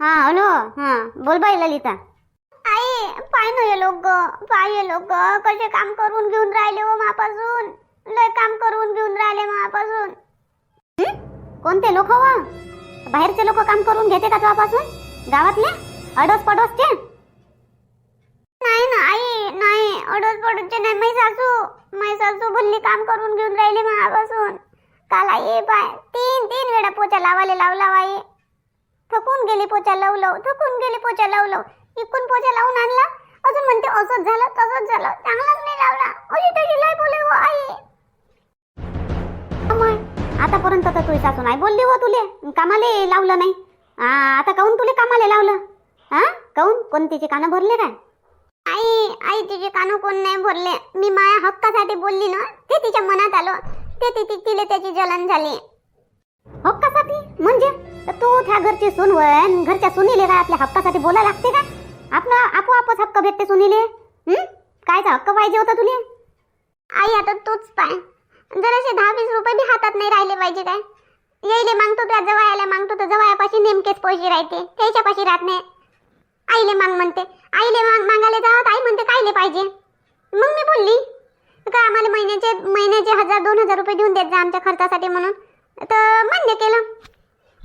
हा हॅलो. हा. बोल बाई ललिता. आई पाय ना हे लोक पाय हे लोक. कसे काम करून घेऊन राहिले हो मापासून? लय काम करून घेऊन राहिले मापासून. कोणते लोक वा बाहेरचे लोक काम करून घेते का तुझ्यापासून? गावातले? अडोस पडोसचे नाही ना आई नाही. अडोस पडोसचे नाही मै सासू. मै सासू भल्ली काम करून घेऊन राहिले मापासून. काल आई पाय तीन तीन वेळा पोचा लावायला लावला आई थकून गेली पोचा लव लव थकून गेली पोचा लव लव इकून पोचा लावून आणला. अजून म्हणते असंच झालं तसंच झालं. चांगलाच नाही लावला. अशी तशी लय बोले हो आई. आतापर्यंत तर तुझी सासू नाही बोलली हो तुले. कामाले लावलं नाही. आ, आता काऊन तुले कामाले लावलं? हा काऊन? कोण तिचे कानं भरले काय? आई आई तिचे कानं कोण नाही भरले. मी माया हक्कासाठी बोलली ना ते तिच्या मनात आलं. ते ती ती- तिले त्याची जलन झाली. हक्कासाठी? म्हणजे? तू त्या घरची सुनवण घरच्या सुनीले का आपल्या हक्कासाठी बोलायला लागते का? आपण आपोआपच हक्क भेटते सुनीले. कायचा हक्क पाहिजे होता तुले? आई आता तूच पाय. जराशे दहा वीस रुपये बी हातात नाही राहिले पाहिजे काय? येईले मागतो त्या जवळायला मागतो तर जवळपाशी नेमकेच पैसे राहते. त्याच्यापाशी राहत नाही. आईले मांग म्हणते. आईले मांग मागायला जावत आई म्हणते कायले पाहिजे? मग मी बोलली का आम्हाला महिन्याचे महिन्याचे हजार दोन हजार रुपये देऊन देत जा आमच्या खर्चासाठी म्हणून. तर मान्य केलं.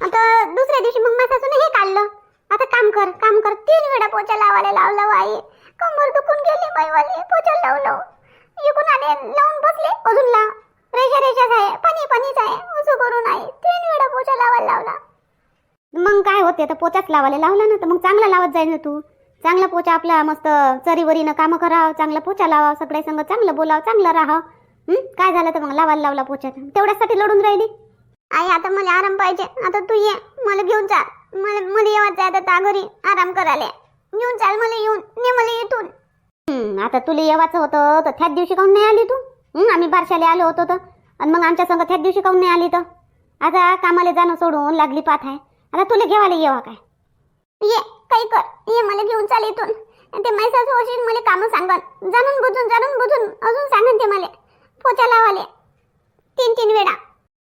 आता दुसऱ्या दिवशी मग माझ्या सासूने हे काढलं. आता काम कर काम कर. तीन वेळा पोचा लावायला लावलं आई कंबर दुखून गेली बाईवाली. पोचा लावलं. इकून आले लावून बसले. अजून लाव रेषा रेषाच आहे पाणी पाणीच आहे. असं करून आहे तीन वेळा पोचा लावायला लावला. मग काय होते? तर पोचाच लावायला लावला ना तर मग चांगला लावत जाईल ना तू. चांगला पोचा आपला मस्त चरीवरीनं कामं करावं चांगला पोचा लावा सगळ्या संग चांगलं बोलावं चांगलं राहा काय झालं तर मग लावायला लावला पोचा तेवढ्यासाठी लढून राहिली. आई आता मला आराम पाहिजे. आता तू ये मला घेऊन चाल. मला मला येवायचं आहे आता घरी आराम करायला. घेऊन चाल मला येऊन. ने मला इथून. आता तुला येवायचं होतं तर त्याच दिवशी काऊन नाही आली तू? आम्ही बारशाला आलो होतो तर. आणि मग आमच्या संग त्याच दिवशी काऊन नाही आली तर? आता कामाला जाणं सोडून लागली पाठ आहे. आता तुला घेवायला येवा काय? ये काही कर. ये मला घेऊन चाल इथून. ते मैसाच होशील मला कामं सांगन. जाणून बुजून जाणून बुजून अजून सांगन ते मला. पोचा लावाले. तीन तीन वेळा.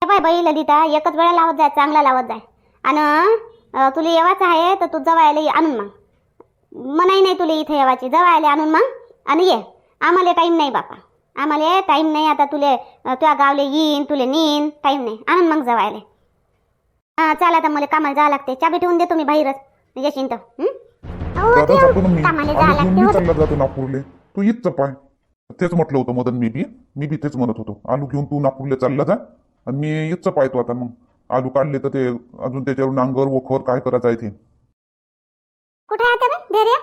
बाय बाई ललिता एकच वेळा लावत जाय चांगला लावत जाय. आणि तुला येवाचं आहे तर तू जवायला ये आणून मग. मनाई नाही तुला इथे येवाची जवायला आणून मग. आणि ये आम्हाला टाईम नाही बापा. आम्हाला टाईम नाही आता तुले तुझ्या गावले येईन तुले नेईन टाईम नाही. आणून मग जवायला हा चाल आता मला कामाला जावं लागते चाबी ठेवून देतो मी बाहेरच. येशील तर? अहो, दादा ते जातो ना मी. कामाला जावं घेऊन लागते मी हो. चालला जातो नागपूरले. तू इथच पाय. तेच म्हटलं होतं मदन मी बी. मी बी तेच म्हणत होतो. आलू घेऊन तू नागपूरला चालला जा. आणि मी इथच पाहतो आता मग. आलू काढले तर ते अजून त्याच्यावर नांगर वखर काय करायचं आहे ते. कुठे आहे ते धैर्य?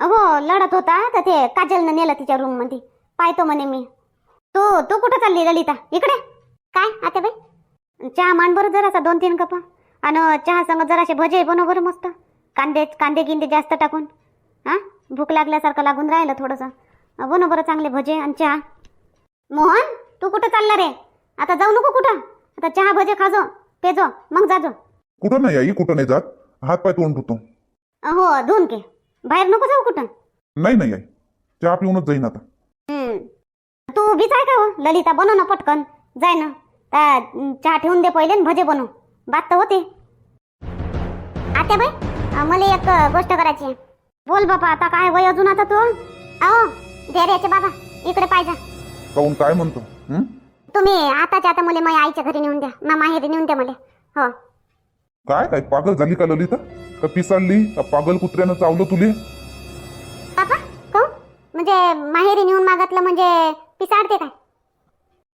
हो लढत होता तर ते काजलनं नेलं तिच्या रूममध्ये. पाहतो म्हणे मी. तू तू कुठं चालली ललिता? इकडे? काय आता बाई? चहा मान बरं जरासा दोन तीन कप. आणि चहा संग जरासे भजे बनव बरं मस्त. कांदे कांदे गिंदे जास्त टाकून. हा? भूक लागल्यासारखं लागून राहिलं थोडंसं. बनव बरं चांगले भजे आणि चहा. मोहन तू कुठं चालला रे? आता जाऊ नको कुठं. आता चहा भजे खाजो पेजो मग जाजो. कुठं नाही आई कुठं नाही जात. हात पाय तोंड धुतो. हो धुवून के बाहेर नको जाऊ कुठं. नाही नाही आई. चहा पिऊनच जाईन आता. हम्म. तू बीच आहे का हो? ललिता बनव ना पटकन. जाय ना. त्या चहा ठेवून दे पहिले आणि भजे बनव. बात तर होते. आता बाई अं, मला एक अं, गोष्ट करायची आहे. बोल बाबा आता काय वय अजून आता तू? अहो धैर्याचे बाबा. इकडे पाहिजे काहून काय म्हणतो? हं? तुम्ही आताच्या आता मला माझ्या आईच्या घरी नेऊन द्या. मा माहेरी नेऊन द्या मला. हो. काय काय पागल झाली का ललिता? का पिसाळली? का पागल कुत्र्यानं चावलं तुले? काऊन? म्हणजे माहेरी नेऊन मागतलं म्हणजे पिसाडते काय?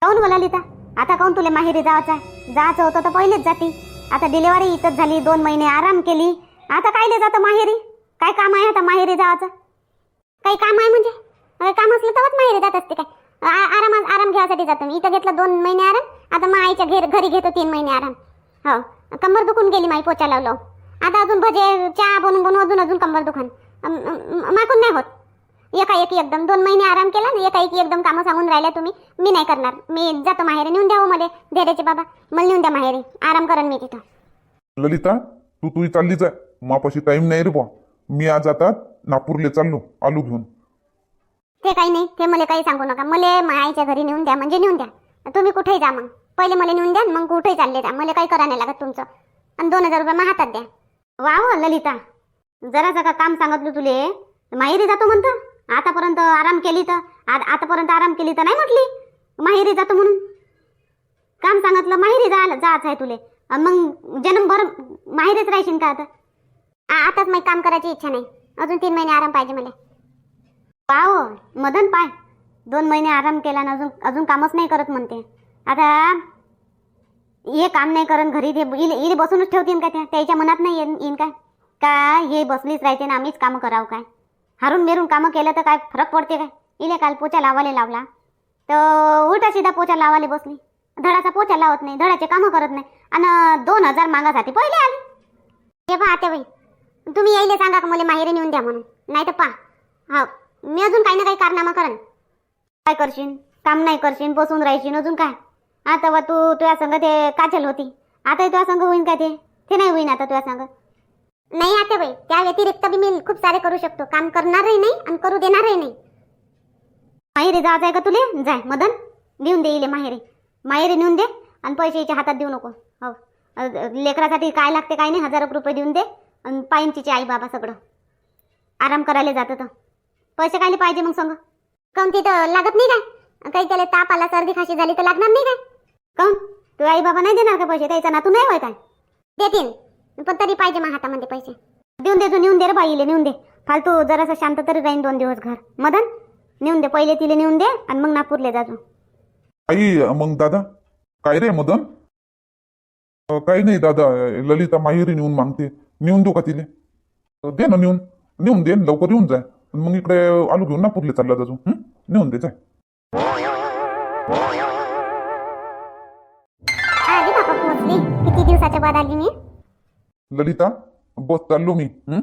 काऊन बोला लिता आता काऊन तुला माहेरी जायचं आहे जायचं होतं तर पहिलेच जाती. आता डिलेवरी इथंच झाली दोन महिने आराम केली. आता कायले जातं माहेरी? काय काम आहे आता माहेरी जायचं काही काम आहे म्हणजे? काम असलं तरच माहेरी जात असते काय? आराम आराम घ्यायसाठी जातो मी इथं घेतला दोन महिने आराम आता मग आईच्या घेर घरी घेतो तीन महिने आराम. हो. कंबर दुखून गेली माई पोचा लावलो आता अजून भजे चहा बनवून बनवून अजून अजून कंबर दुखून. माकून नाही होत. एकाएकी एकदम. दोन महिने आराम केला ना एकाएकी एकदम कामं सांगून राहिल्या तुम्ही. मी नाही करणार. मी जातो माहेरी. नेऊन द्या हो मला. धैर्याचे बाबा. मला नेऊन द्या माहेरी. आराम करेन मी तिथं. ललिता तू तुझी चाललीच आहे. मापाशी टाईम नाही रे बा मी आज आता नागपूरले चाललो. आलू घेऊन. ते काही नाही ते मला काही सांगू नका. मला मा- आईच्या घरी नेऊन द्या म्हणजे नेऊन द्या. तुम्ही कुठेही जा मग. पहिले मला नेऊन द्या मग कुठेही चालले जा. मला काही करा नाही लागत तुमचं. आणि दोन हजार रुपये मग हातात द्या. वा हो ललिता. जरा जरा काम सांगितलं तुले. माहेरी जातो म्हणतो. आतापर्यंत आराम केली तर. आ- आतापर्यंत आराम केली तर नाही म्हटली? माहेरी जातो म्हणून. काम सांगितलं माहेरी जा जायचं आहे तुले. मग जन्मभर माहेरीच राहशील का आता? आताच मग काम करायची इच्छा नाही. अजून तीन महिने आराम पाहिजे मला. पाहो मदन पाय. दोन महिने आराम केला ना अजून अजून कामच नाही करत म्हणते. आता हे काम नाही करत घरी ते इले बसूनच ठेवतील का त्या त्याच्या मनात नाही येईन येईन काय? का हे बसलीच राहते ना आम्हीच कामं करावं काय? हारून मेरून कामं केलं तर काय फरक पडते काय? इले काल पोचा लावायला लावला. तर उलटा सीधा पोचा लावायला बसली. धडाचा पोचा लावत नाही धडाचे कामं करत नाही. आणि दोन हजार मागासाठी पहिले आले. हे पहा आत्याबाई तुम्ही यायले सांगा का मला माहेरी नेऊन द्या म्हणून? नाही तर पहा. हा. मी अजून काही ना काही कारनामा करेन. काय करशील काम नाही करशील बसून राहशील अजून काय? आता वा तू तुझ्या संग ते काजल होती. आता तुझ्या संग होईन का ते? ते नाही होईन आता तुझ्या संग. नाही आता बाई त्या व्यतिरिक्त बी मी खूप सारे करू शकतो. काम करणारही नाही आणि करू देणारही नाही. माहेरी जायचं आहे का तुले? जाय मदन. देऊन दे इले माहेरी. माहेरी नेऊन दे आणि पैसे हातात देऊ नको. हो. लेकरासाठी काय लागते काय नाही हजार रुपये देऊन दे आणि तिचे आई बाबा सगळं. आराम करायला जातं तर पैसे कायले पाहिजे मग सांग? काऊन तिथं लागत नाही काय? काही त्याला ताप आला सर्दी खाशी झाली तर लागणार नाही काय? काऊन? तू आई बाबा नाही देणार का पैसे? त्याचा नातू नाही होय काय? देतील. पण तरी पाहिजे मग हातामध्ये पैसे. देऊन दे तू नेऊन दे रे बाईले नेऊन दे. फालतू जरासं शांत तरी राहीन दोन दिवस घर. मदन नेऊन दे. पहिले तिले नेऊन दे आणि मग नागपूरला जा तू. आई मग दादा काय रे मदन? काही नाही दादा ललिता माहेरी नेऊन मागते. नेऊन देऊ का तिले? दे ना नेऊन. नेऊन दे लवकर येऊन जाय. मग इकडे आलू घेऊन नागपूरले चालला हं? नेऊन दे जाय आली बाबा पोहोचली. किती दिवसाच्या बाद आली मी? ललिता बस चाललो मी. हं?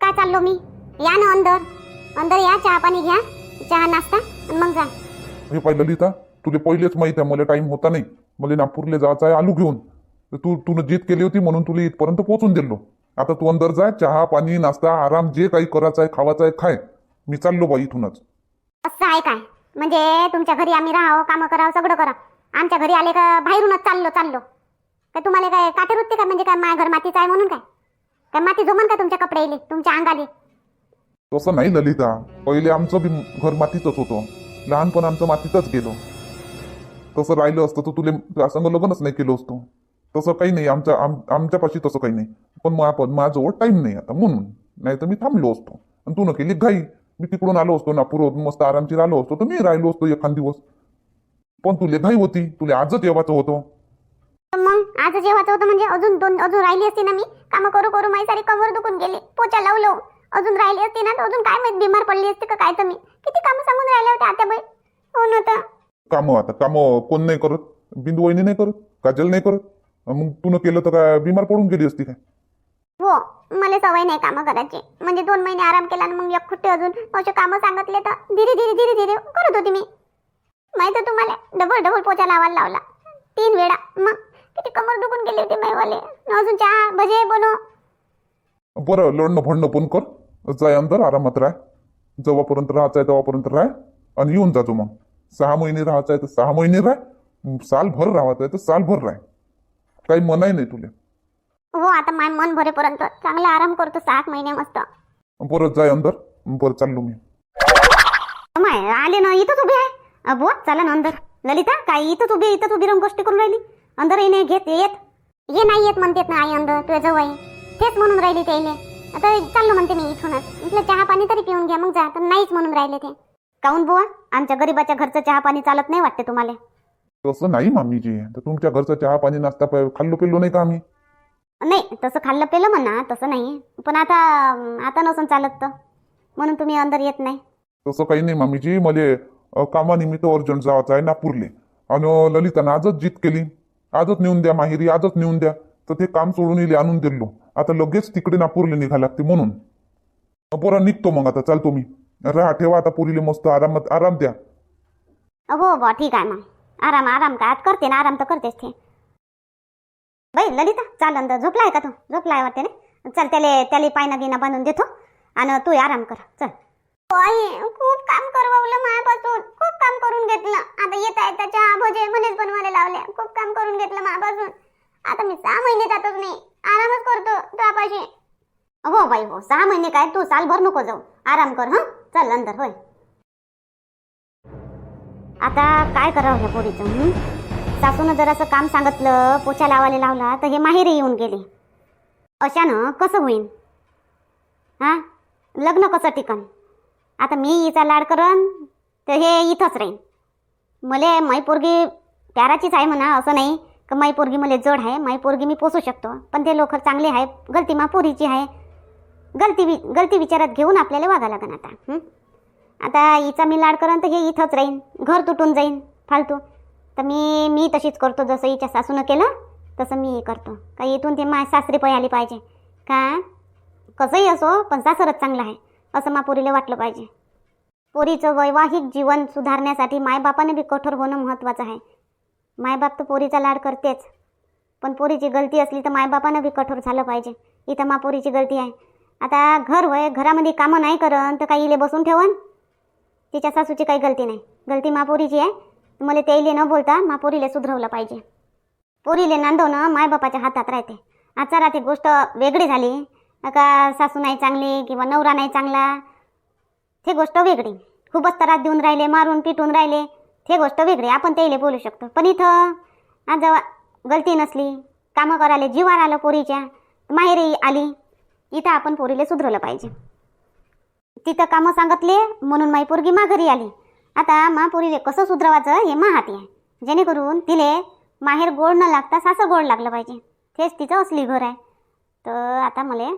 काय चाललो मी? या ना अंदर. अंदर या चहा पाणी घ्या. चहा नाश्ता आणि मग जा. हे पाय ललिता तुला पहिलेच माहीत आहे मला टाइम होता नाही. मला नागपूरला जायचं आहे आलू घेऊन. तर तू तू जिद केली होती म्हणून तुला इथपर्यंत पोहोचून दिलो. आता तू अंदर जाय चहा पाणी नाश्ता आराम जे काही करायचं आहे खावायचं आहे खाय. मी चाललो बाई इथूनच. असं आहे काय? म्हणजे तुमच्या घरी आम्ही राहावं कामं करावं सगळं करा आमच्या घरी आले का बाहेरूनच चाललो चाललो. काय तुम्हाला काय काटे रुतते का? म्हणजे काय माझ्या घर मातीचं आहे म्हणून काय? काय माती जमन का तुमच्या कपडे येले तुमच्या अंगाले? तसं नाही ललिता. पहिले आमचं बी घर मातीतच होतं. लहानपण आमचं मातीतच गेलो. तसं राहिलं असतं तर तुले संग लग्नच नाही केलं असतं. तसं काही नाही. आमच्या आम आमच्यापाशी तसं काही नाही. पण मग आपण माझ्याजवळ टाईम नाही आता म्हणून. नाही तर मी थांबलो असतो. आणि तू न केली घाई. मी तिकडून आलो असतो नागपूर मस्त आरामशीर आलो असतो तर मी राहिलो असतो एखाद दिवस. पण तुले घाई होती. तुला आजच येवाचं होतं. मग आज जेवायचं होतं म्हणजे अजून दोन अजून राहिली असती ना मी? कामं करू करू माझी सारी कमर दुखून गेली. पोचा लावलो. अजून राहिली असती ना तर अजून काय माहीत बिमार पडली असते का काय तर मी? किती कामं सांगून राहिले होते आता बाई? हो नव्हतं कामं आता. कामं कोण नाही करत. बिंदू वहिनी नाही करत. काजल नाही करत. मग तू न केलं तर काय बिमार पडून गेली असती काय? हो मला सवय नाही कामं करायची. म्हणजे दोन महिने आराम केला आणि मग एक खुट्टे अजून असे कामं सांगितले तर धीरे धीरे धीरे धीरे करत होती मी. माहिती आहे तुम्हाला? डबल डबल पोचा लावायला लावला. तीन वेळा. मग किती कमर दुखून गेली होती मैवाले अजून चहा भजे बनव. बरं लढणं भडणं पण कर. जाय अंदर आरामात राह. जेव्हापर्यंत राहायचं आहे तेव्हापर्यंत राह आणि येऊन जातो मग. सहा महिने राहायचं आहे तर सहा महिने राह. सालभर राहायचं आहे तर सालभर राह. काही मनाई नाही तुले. हो आता माय मन भरेपर्यंत. चांगला आराम करतो सात महिने मस्त. परत जाय अंदर बरं चाललो मी. माय आले ना इथंच उभी आहे. बुवा चला ना अंदर. ललिता काय इथंच उभी इथंच उभी राहून गोष्टी करून राहिली? अंदर येणे घेत येत. ये नाही येत म्हणतेत ना आई अंदर तुझ्या जवळ आहे. तेच म्हणून राहिली त्याले आता चाललो म्हणते मी इथूनच. म्हटलं चहा पाणी तरी पिऊन घ्या मग जा. तर नाहीच म्हणून राहिले ते. काऊन बुवा? आमच्या गरीबाच्या घरचं चहा पाणी चालत नाही वाटते तुम्हाला. तसं नाही मामीजी तर तुमच्या घरचं चहा पाणी नाश्ता प- खाल्लो पिल्लो नाही का आम्ही? नाही तसं खाल्लं पेलं म्हणा तसं नाही. पण आता आता नसून चालत तर. म्हणून तुम्ही अंदर येत नाही. तसं काही नाही मामीजी. मले अ, कामानिमित्त अर्जंट जायचं आहे नागपूरले. आणि ललितानं आजच जीत केली. आजच नेऊन द्या माहेरी आजच नेऊन द्या. तर ते काम सोडून इले आणून दिलो आता लगेच तिकडे नागपूरले निघा लागते म्हणून. बरं निघतो मग आता. चालतो मी राहा ठेवा आता पुरीले मस्त. आरामात आराम द्या. हो बा ठीक आहे मग. आराम आराम का आज करते ना आराम तर करतेच ते. बाई ललिता चाल अंदर झोपलाय का तू? झोपलाय वाटते ना? चल त्याले त्याले पायना गिना बांधून देतो आणि तू आराम कर. चल. खूप काम करवलं मायापासून. खूप काम करून घेतलं. आता येत आहे त्याच्या भजे मनेच बनवायला लावले खूप काम करून घेतलं मायापासून. आता मी सहा महिने जातच नाही. आरामच करतो तुझ्यापाशी हो बाई हो. सहा महिने काय? तू सालभर नको जाऊ. आराम कर हं? चल अंदर होय. आता काय करावं ह्या पोरीचं हं? सासूनं जरासं काम सांगितलं पोछा लावायला लावला तर हे माहेरी येऊन गेले. अशानं कसं होईन? हां? लग्न कसं टिकन? आता मी हिचा लाड करन तर हे इथंच राहीन. मले माई पोरगी प्याराचीच आहे म्हणा असं नाही का माई पोरगी मला जड आहे माई पोरगी मी पोसू शकतो. पण ते लोक चांगले आहे गलती मा पोरीची आहे. गलती वि गलती विचारात घेऊन आपल्याला वागा लागन आता हं? आता हिचा मी लाड करन तर हे इथंच राहीन. घर तुटून जाईन फालतू. तर मी मी तशीच करतो जसं हिच्या सासूनं केलं तसं मी करतो. का इथून ते मा सासरी पै आली पाहिजे. का? कसंही असो पण सासरच चांगलं आहे असं मापोरीला वाटलं पाहिजे. पोरीचं वैवाहिक जीवन सुधारण्यासाठी मायबापाने बी कठोर होणं महत्त्वाचं आहे. मायबाप तर पोरीचा लाड करतेच. पण पोरीची गलती असली तर मायबापानं बी कठोर झालं पाहिजे. इथं मा पोरीची गलती आहे. आता घर होय घरामध्ये कामं नाही करन तर काही इले बसून ठेवन. तिच्या सासूची काही गलती नाही. गलती मापोरीची आहे. मला त्याईले न बोलता मापोरीले सुधरवलं पाहिजे. पोरीले नांदवणं मायबापाच्या हातात राहते. आजचा ती गोष्ट वेगळी झाली. का सासू नाही चांगली किंवा नवरा नाही चांगला ते गोष्ट वेगळी. खूपच त्रास देऊन राहिले मारून पिटून राहिले ते गोष्ट वेगळी. आपण त्याईले बोलू शकतो. पण इथं आज गलती नसली कामं करायला जीवार आलं पोरीच्या माहेरी आली इथं आपण पोरीला सुधरवलं पाहिजे. तिथं कामं सांगितले म्हणून माई पोरगी माघारी आली. आता मा पोरीले कसं सुधरवायचं हे मा हाती आहे. जेणेकरून तिले माहेर गोड न लागता सासं गोड लागलं पाहिजे. तेच तिचं असली घर आहे. तर आता मला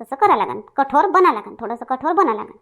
तसं करा लागन. कठोर बना लागन. थोडंसं कठोर बना लागन.